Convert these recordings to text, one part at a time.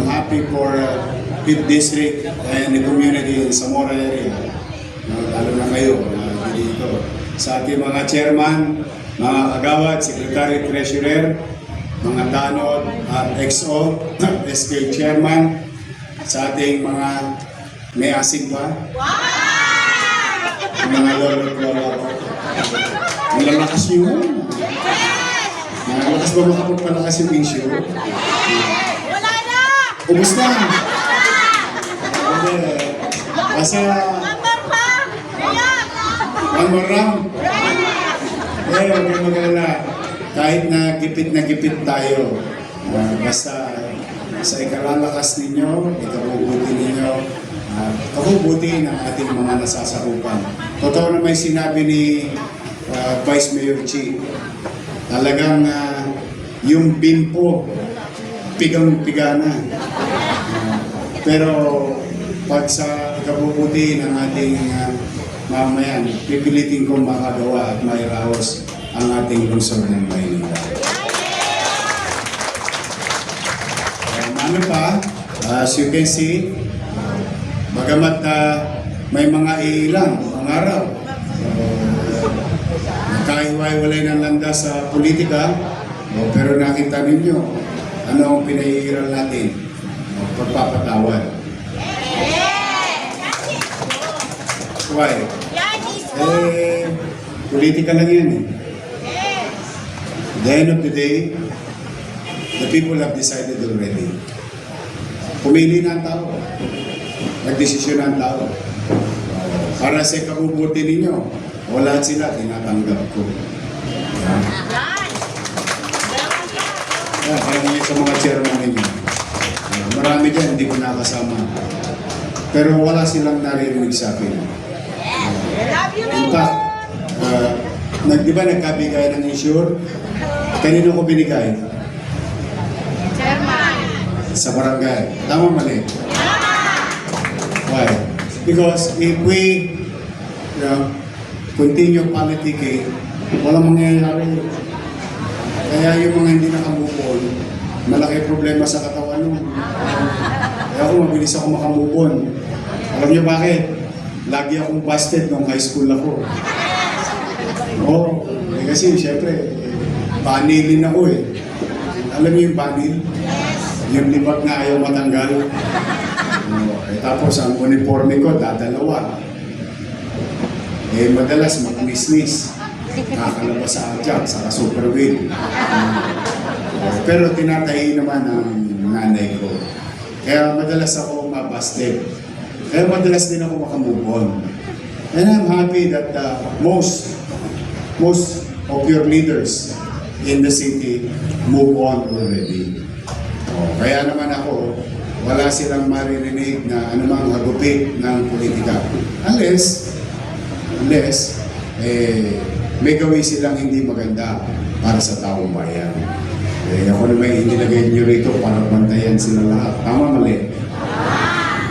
I'm happy for uh, Pit District and the community in Zamora area. Uh, lalo na kayo na dito. Sa ating mga chairman, mga kagawad, secretary, treasurer, mga tanod, at XO, SK chairman, sa ating mga may asing ba? Ang mga lolo at lola ko. Ang lalakas yun. Malakas ba makapagpalakas yung issue? Na! Ubus na! Ayan! one more round. Eh, huwag kayong mag-alala. Kahit na gipit na gipit tayo, ah, basta sa ikalalakas ninyo, ikabubuti ninyo, uh, kabubuti ng ating mga nasasakupan. Totoo na may sinabi ni ah, Vice Mayor Chi, talagang ah, yung bimpo, pigang-piga na. Ah, pero pag sa ikabubuti ng ating ah, mamayan, pipilitin kong makagawa at mairaos ang ating lungsod ng Maynila. Um, ano pa, as you can see, bagamat ah, may mga ilang pangaraw, uh, nakahiwa-hiwalay ng landas sa politika, oh, pero nakita ninyo, ano ang pinaiiral natin? Pagpapatawad. Why? Eh, politika lang yan eh. At the end of the day, the people have decided already. Pumili na ang tao. Nagdesisyon na ang tao. Para sa kabubuti ninyo, lahat sila, tinatanggap ko. Yan. Yan! Yan, kaya ngayon sa mga chairman ninyo. Marami dyan, hindi ko nakasama. Pero wala silang naririnig sa akin. You, In fact, uh, nag, di ba nagkabigay ng insure? Kanino ko binigay? Chairman! Sa barangay. Tama mali? Why? Because if we you know, continue politicking, walang mangyayari. Kaya yung mga hindi nakamupon, malaki problema sa ako, mabilis ako makamupon. Alam niyo bakit? Lagi akong busted nung high school ako. Oo, eh, kasi syempre, banilin ako eh. Alam niyo yung banil? Yung libag na ayaw matanggal. Oo, eh, tapos ang uniforme ko, dadalawa. Eh, madalas mag-business. Kakalabas sa adjunct, sa super wheel. Pero tinatahi naman ng nanay ko. Kaya madalas ako mabasted. Kaya madalas din ako makamove on. And I'm happy that uh, most most of your leaders in the city move on already. Oh, kaya naman ako, wala silang maririnig na anumang hagupit ng politika. Unless, unless, eh, may gawin silang hindi maganda para sa taong bayan. Eh, ako naman inilagay niyo rito para bantayan sila lahat. Tama mali?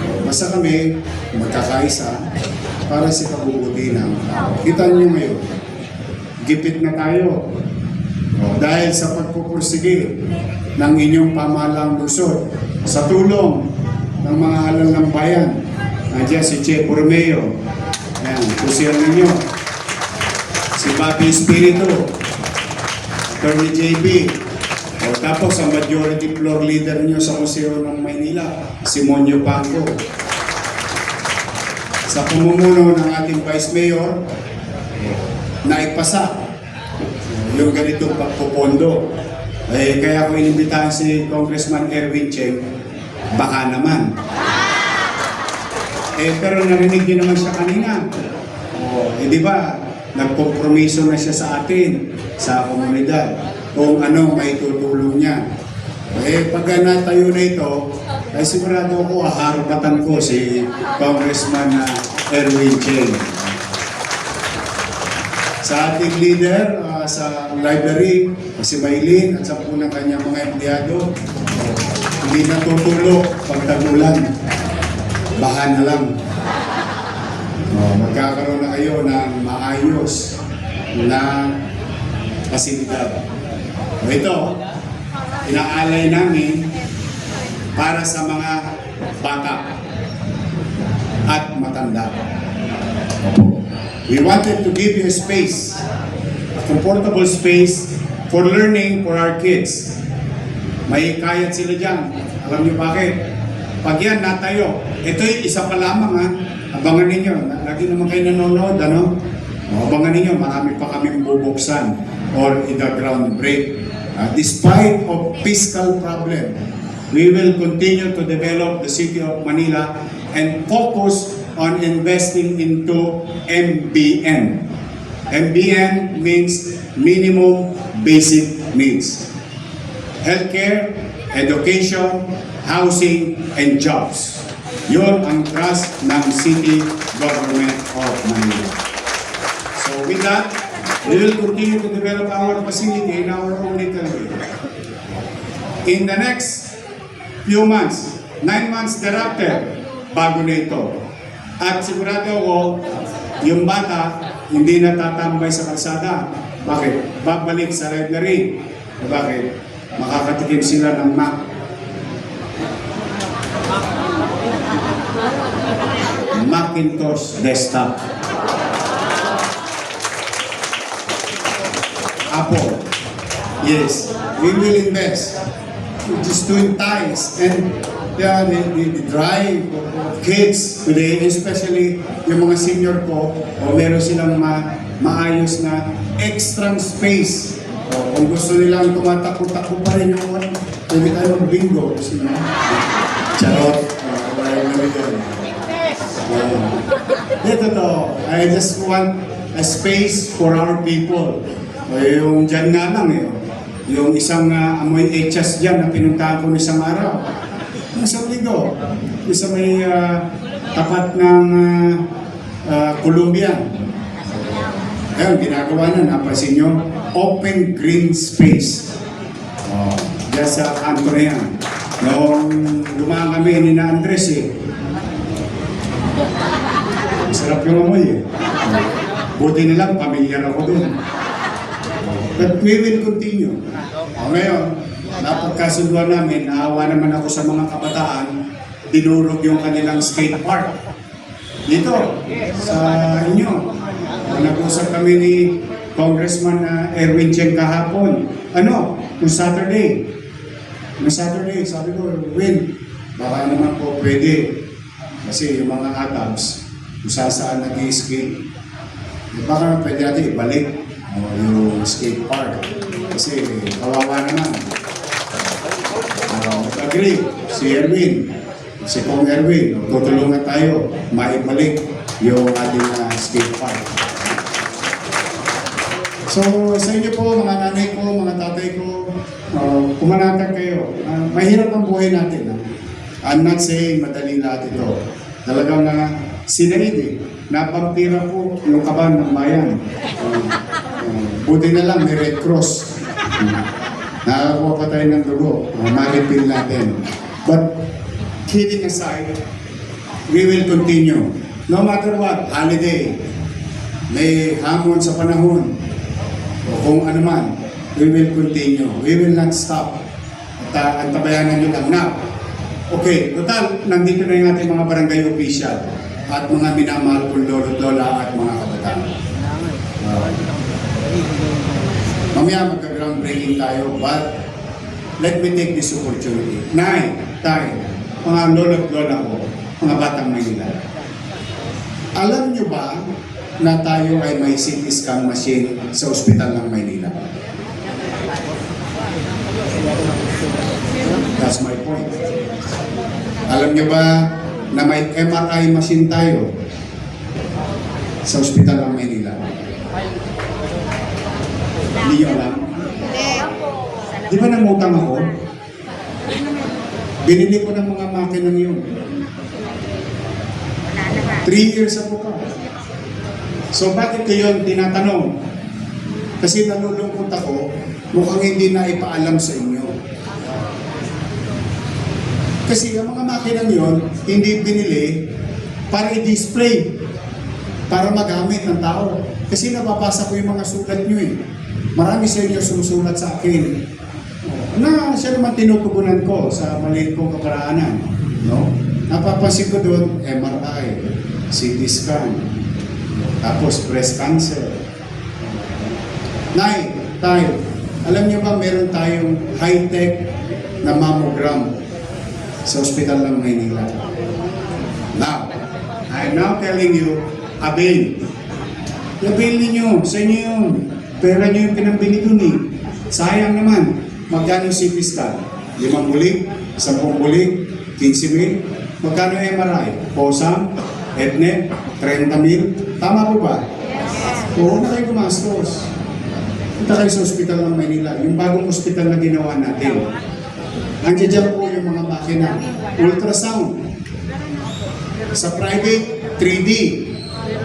Oh, Basta kami, magkakaisa para sa kabubuti ng tao. Kita niyo ngayon, gipit na tayo. O, dahil sa pagpupursige ng inyong pamahalang lungsod, sa tulong ng mga halal ng bayan, nandiyan si Che Bormeo, ayan, kusir ninyo, si Bobby Espiritu, Attorney JB, o tapos ang majority floor leader niyo sa Museo ng Maynila, si Monyo Paco. Sa pumumuno ng ating Vice Mayor, naipasa yung ganitong pagpupondo. Eh, kaya ako inimbitahan si Congressman Erwin Cheng, baka naman. Eh, pero narinig niyo naman siya kanina. Oh, eh, di ba, nagkompromiso na siya sa atin, sa komunidad, kung ano may tutulong niya. Eh, pag natayo na ito, ay sigurado ako, aharbatan ko si Congressman ah, Erwin Cheng sa ating leader ah, sa library, si Maylin at sa po ng kanyang mga empleyado, hindi natutulog pag tagulan. Baha na lang. Oh, magkakaroon na kayo ng maayos na pasilidad. O ito, inaalay namin para sa mga bata at matanda. We wanted to give you a space, a comfortable space for learning for our kids. May kayat sila dyan. Alam niyo bakit? Pag yan natayo, ito yung isa pa lamang ha. Abangan ninyo. Lagi naman kayo nanonood, ano? Abangan ninyo, marami pa kaming bubuksan or in the ground break. Uh, despite of fiscal problem, we will continue to develop the city of Manila and focus on investing into MBN. MBN means minimum basic needs. Healthcare, education, housing, and jobs. Yun ang trust ng City Government of Manila. So with that, we will continue to develop our facility in our own little way. In the next few months, nine months thereafter, bago na ito. At sigurado ako, yung bata, hindi na tatambay sa kalsada. Bakit? Babalik sa library. Bakit? Makakatikim sila ng Mac. Macintosh desktop. Apple. Yes, we will invest. We're just doing ties and yeah, the, the, the drive of kids today, especially yung mga senior ko, o meron silang ma, maayos na extra space. O, kung gusto nilang tumatakbo-takbo pa rin yung ano, pwede tayo mag-bingo. Kasi, no? Charot. O, kaya mo yun. Hindi, totoo. I just want a space for our people. O, yung dyan nga lang eh. Yung isang uh, amoy echas dyan na pinuntahan ko isang araw. Isang ligo. Isa may ah, tapat ng uh, uh, Columbia. Ayun, ginagawa na, napansin nyo, open green space. Oh, dyan sa yan. Noong dumaan kami ni na Andres eh, Masarap yung amoy eh. Buti na lang, pamilyar ako dun. But we will continue. O ngayon, napagkasunduan namin, naawa naman ako sa mga kabataan, dinurog yung kanilang skate park. Dito, sa inyo. Nag-usap kami ni Congressman na Erwin Cheng kahapon. Ano? Kung Saturday. Kung Saturday, sabi ko, Win, baka naman po pwede. Kasi yung mga atabs, kung saan eh, baka pwede natin ibalik yung skate park. Kasi kawawa naman. Uh, agree, si Erwin, si Kong Erwin, tutulungan tayo maibalik yung ating uh, skate park. So, sa inyo po, mga nanay ko, mga tatay ko, uh, kumanatag kayo. Uh, mahirap ang buhay natin. ah. I'm not saying madali lahat ito. Talagang uh, sinaid eh. Napampira po yung kaban ng bayan. Uh, uh, buti na lang may Red Cross. Uh, nakakuha pa tayo ng dugo. Maripil natin. But, kidding aside, we will continue. No matter what, holiday, may hamon sa panahon, o kung ano man, we will continue. We will not stop. At uh, ang tabayanan nyo lang na. Okay, total, nandito na yung ating mga barangay official at mga minamahal kong lolo at lola at mga kabataan. Uh, mamaya magka-groundbreaking tayo, but let me take this opportunity. Nay, tay, mga lolo at lola ko, mga batang Maynila. Alam nyo ba na tayo ay may CT scan machine sa ospital ng Maynila? That's my point. Alam nyo ba na may MRI machine tayo sa ospital ng Maynila? Hindi nyo alam? Di ba namutang ako? Binili ko ng mga makinang yun. Three years ako pa. So bakit ko yun tinatanong? Kasi nalulungkot ako, mukhang hindi na ipaalam sa inyo. Kasi ang mga makinang yon hindi binili para i-display, para magamit ng tao. Kasi nababasa ko yung mga sulat nyo eh. Marami sa inyo sumusulat sa akin. Oh, na siya naman tinutugunan ko sa maliit kong kaparaanan. No? Napapansin ko doon, MRI, CT scan, tapos breast cancer. Nay, tayo, alam niyo ba meron tayong high-tech na mammogram sa ospital ng Maynila? Now, I'm now telling you, avail. Avail ninyo, sa inyo yun. Pera nyo yung pinambili dun eh. Sayang naman. Magkano yung CT scan? Limang bulig? Sampung bulig? 15 mil? Magkano yung MRI? POSAM? EDNET? 30 mil? Tama po ba? Oo na kayo gumastos. Punta kayo sa ospital ng Maynila. Yung bagong ospital na ginawa natin. Andiyan dyan po yung mga makina. Ultrasound. Sa private, 3D.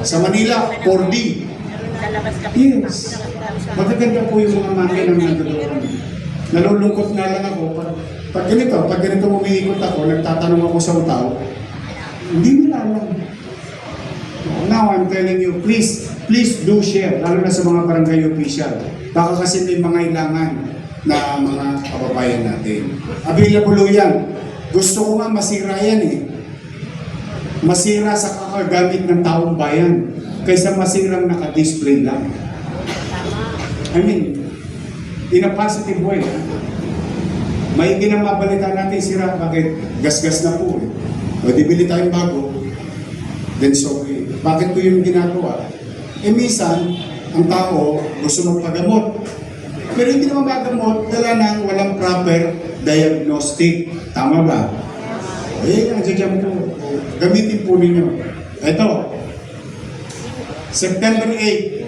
Sa Manila, 4D. Yes. Magaganda po yung mga makina na nandoon. Nalulungkot nga lang ako. Pag, pag ganito, pag ganito umiikot ako, nagtatanong ako sa utaw, hindi nila alam. Now I'm telling you, please, please do share, lalo na sa mga barangay official. Baka kasi may mga ilangan na mga kababayan natin. Available yan. Gusto ko nga masira yan eh. Masira sa kakagamit ng taong bayan kaysa masirang naka-display lang. I mean, in a positive way. May ginamabalita natin sira, bakit gasgas na po eh. O di bili tayong bago, then sorry. Bakit ko yung ginagawa? Eh minsan, ang tao gusto magpagamot. Pero hindi naman magamot, dala ng walang proper diagnostic. Tama ba? Eh, ang dyan po. Gamitin po ninyo. Ito, September 8,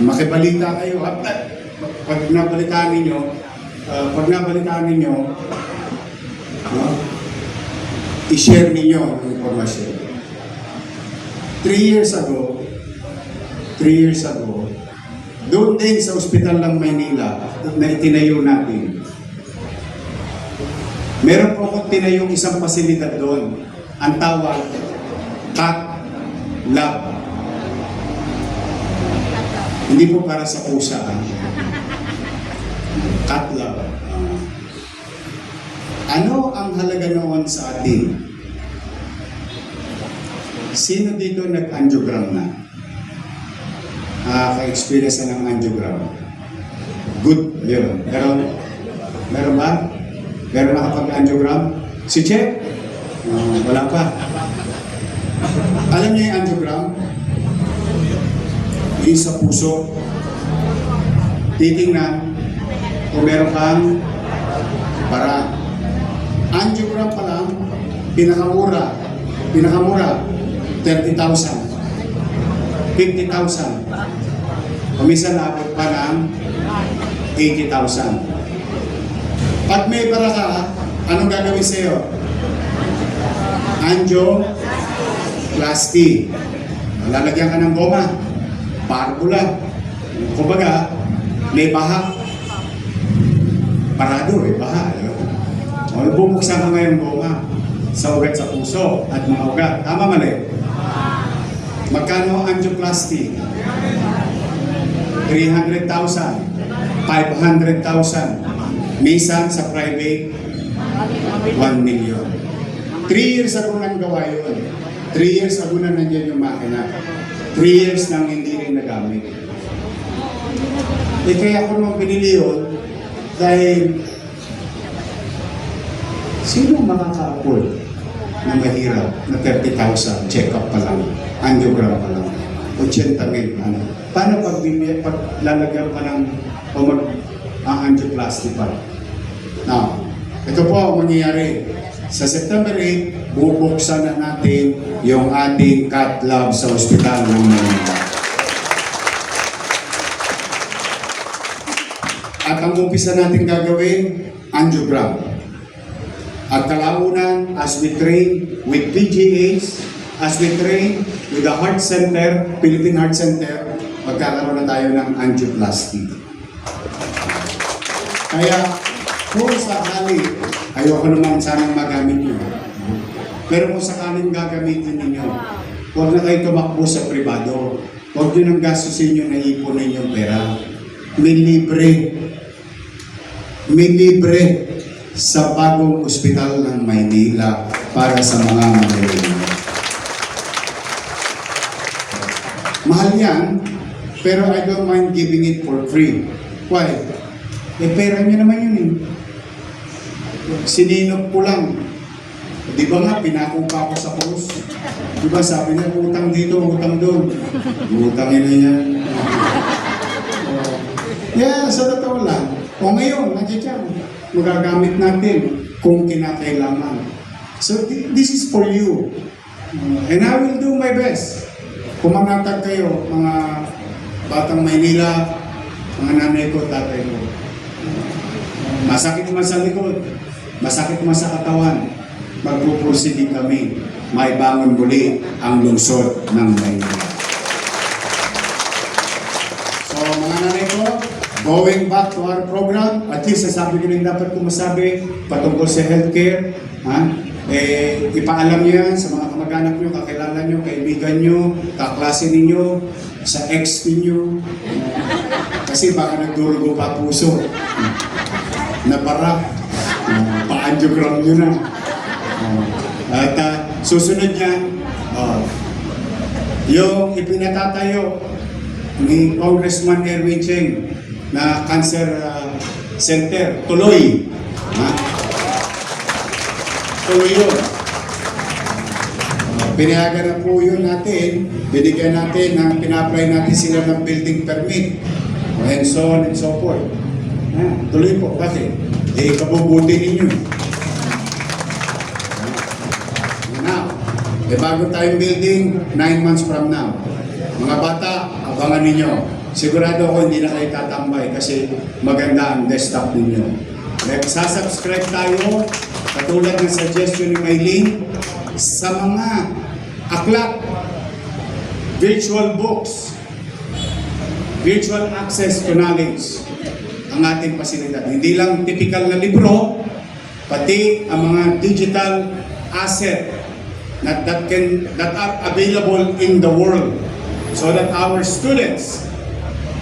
makibalita kayo. At, pag nabalitaan ninyo, ah, pag nabalitaan ninyo, no, i-share ninyo ang informasyon. Three years ago, three years ago, doon din sa ospital ng Maynila na itinayo natin, meron po akong tinayong isang pasilidad doon. Ang tawag, Cat Lab. Hindi po para sa ah. Cat Lab. Ah. ano ang halaga noon sa atin? Sino dito nag-angiogram na? Nakaka-experience na ng angiogram. Good. Meron. Meron. Meron ba? Meron nakapag-angiogram? Si Che? Ah, wala pa. Alam niyo yung angiogram? Yung sa puso. Titingnan kung meron kang para angiogram pa lang, pinakamura, pinakamura, 30,000, 50,000. Kumisan naabot pa ng 80,000. Pag may para ka, anong gagawin sa'yo? Angioplasty. Lalagyan ka ng goma. Parbula. Kumbaga, may baha. Parado eh, baha. eh. O, bubuksan ka ngayon goma sa ugat sa puso at mga ugat. Tama mali? Magkano ang angioplasty? 300,000. 500,000. Minsan sa private, 1 million. 3 years ago nang gawa yun. 3 years ago na nandiyan yung makina. 3 years nang hindi rin nagamit. Eh kaya ko naman pinili yun dahil sino makaka-afford na mahirap na 30,000 check-up pa lang, angiogram pa lang, 80 mil, ano. Paano pag, pag lalagyan pa ng o mag, ang angioplasty pa? Now, ito po ang mangyayari. Sa September 8, bubuksan na natin yung ating cat lab sa ospital ng Manila. At ang umpisa natin gagawin, angiogram. At kalaunan, as we train with PGH, as we train with the Heart Center, Philippine Heart Center, magkakaroon na tayo ng angioplasty. Kaya, kung sakali, ayoko naman sanang magamit nyo. Pero kung sakaling gagamitin ninyo, huwag na kayo tumakbo sa privado. Huwag nyo nang gastusin yung naipon ninyong pera. May libre. may libre sa bagong ospital ng Maynila para sa mga mangyayari. Mahal yan, pero I don't mind giving it for free. Why? Eh, pera nyo naman yun eh. Sininok ko lang. Di ba nga, pinako pa ako sa krus? Di ba, sabi niya, utang dito, utang doon. Utangin na yan. Oh. Yeah, sa totoo lang. O ngayon, nandiyan Magagamit natin kung kinakailangan. So, thi- this is for you. Uh, and I will do my best. Kung manatag kayo, mga batang Maynila, mga nanay ko, tatay ko. Masakit man sa likod, masakit man sa katawan, magpupursige kami, maibangon muli ang lungsod ng Maynila. So mga nanay ko, going back to our program, at least sasabi ko rin dapat kong masabi patungkol sa healthcare. Ha? Eh, ipaalam niyo yan sa mga kamag-anak niyo, kakilala niyo, kaibigan niyo, kaklase ninyo, sa ex ninyo. Kasi baka nagdurugo pa puso. Nabara. Pa-angiogram nyo na. Uh, at uh, susunod niyan, uh, yung ipinatatayo ni Congressman Erwin Cheng na cancer uh, center, tuloy. Ha? Tuloy yun. Uh, pinayagan na po yun natin, binigyan natin na pina-apply natin sila ng building permit and so on and so forth. Ha? Tuloy po, bakit? Eh, kabubuti ninyo. Now, eh bago tayong building, 9 months from now. Mga bata, abangan ninyo. Sigurado ako hindi na kayo tatambay kasi maganda ang desktop ninyo. Like, sasubscribe tayo, katulad ng suggestion ni Maylene, sa mga aklat, virtual books, virtual access to knowledge ang ating pasilidad. Hindi lang typical na libro, pati ang mga digital asset that, that can that are available in the world so that our students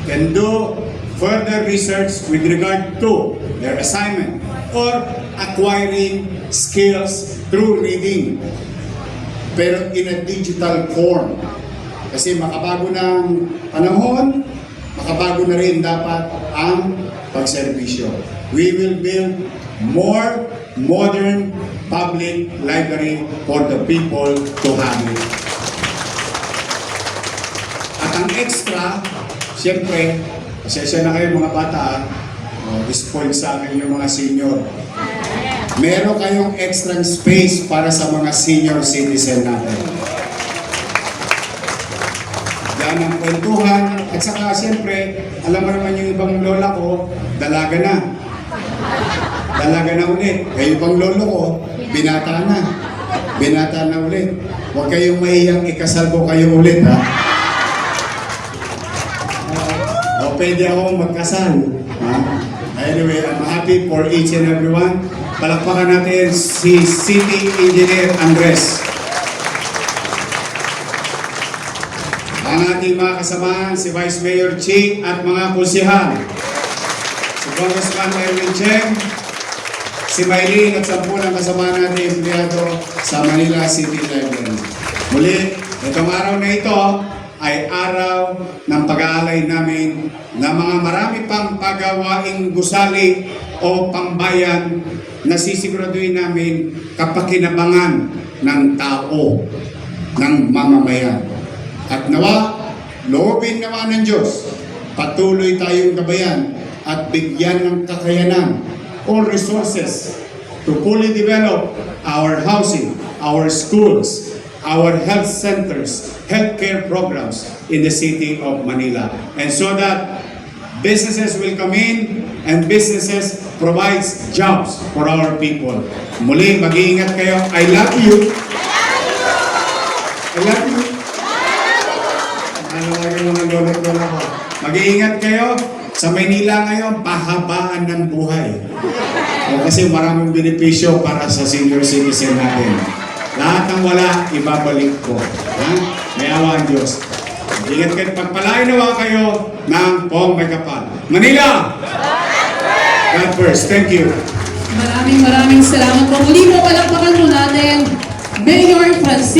can do further research with regard to their assignment or acquiring skills through reading pero in a digital form kasi makabago ng panahon makabago na rin dapat ang pagserbisyo. We will build more modern public library for the people to have it. At ang extra, siyempre, pasensya na kayo mga bata, ah. oh, spoil sa akin yung mga senior. Meron kayong extra space para sa mga senior citizen natin. Yan ang kwentuhan. At saka siyempre, alam mo naman yung ibang lola ko, dalaga na. Dalaga na ulit. Kaya ibang lolo ko, binata na. Binata na ulit. Huwag kayong mahiyang ikasal ko kayo ulit, ha? O pwede akong magkasal. Ha? Anyway, I'm happy for each and everyone. Palakpakan natin si City Engineer Andres. ang ating mga kasamahan, si Vice Mayor Chi at mga kusihal. Si Congressman Erwin Cheng, si Maylene at sampu ng kasamahan natin empleyado sa Manila City Library. Muli, itong araw na ito ay araw ng pag-aalay namin na mga marami pang pagawaing gusali o pambayan na sisiguraduhin namin kapakinabangan ng tao, ng mamamayan. At nawa, loobin nawa ng Diyos, patuloy tayong gabayan at bigyan ng kakayanan all resources to fully develop our housing, our schools, our health centers, healthcare programs in the city of Manila. And so that businesses will come in and businesses provides jobs for our people. Muli, mag-iingat kayo. I love you. I love you. Ano lagi mga lolo ko. Mag-iingat kayo. Sa Maynila ngayon, pahabaan ng buhay. O kasi maraming benepisyo para sa senior citizen natin. Lahat ng wala, ibabalik ko. Ha? May awa ang Diyos. Ingat kayo. Pagpalain nawa kayo ng pong may. Manila! God first. Thank you. Maraming maraming salamat po. Muli po palakpakan po natin Mayor Francis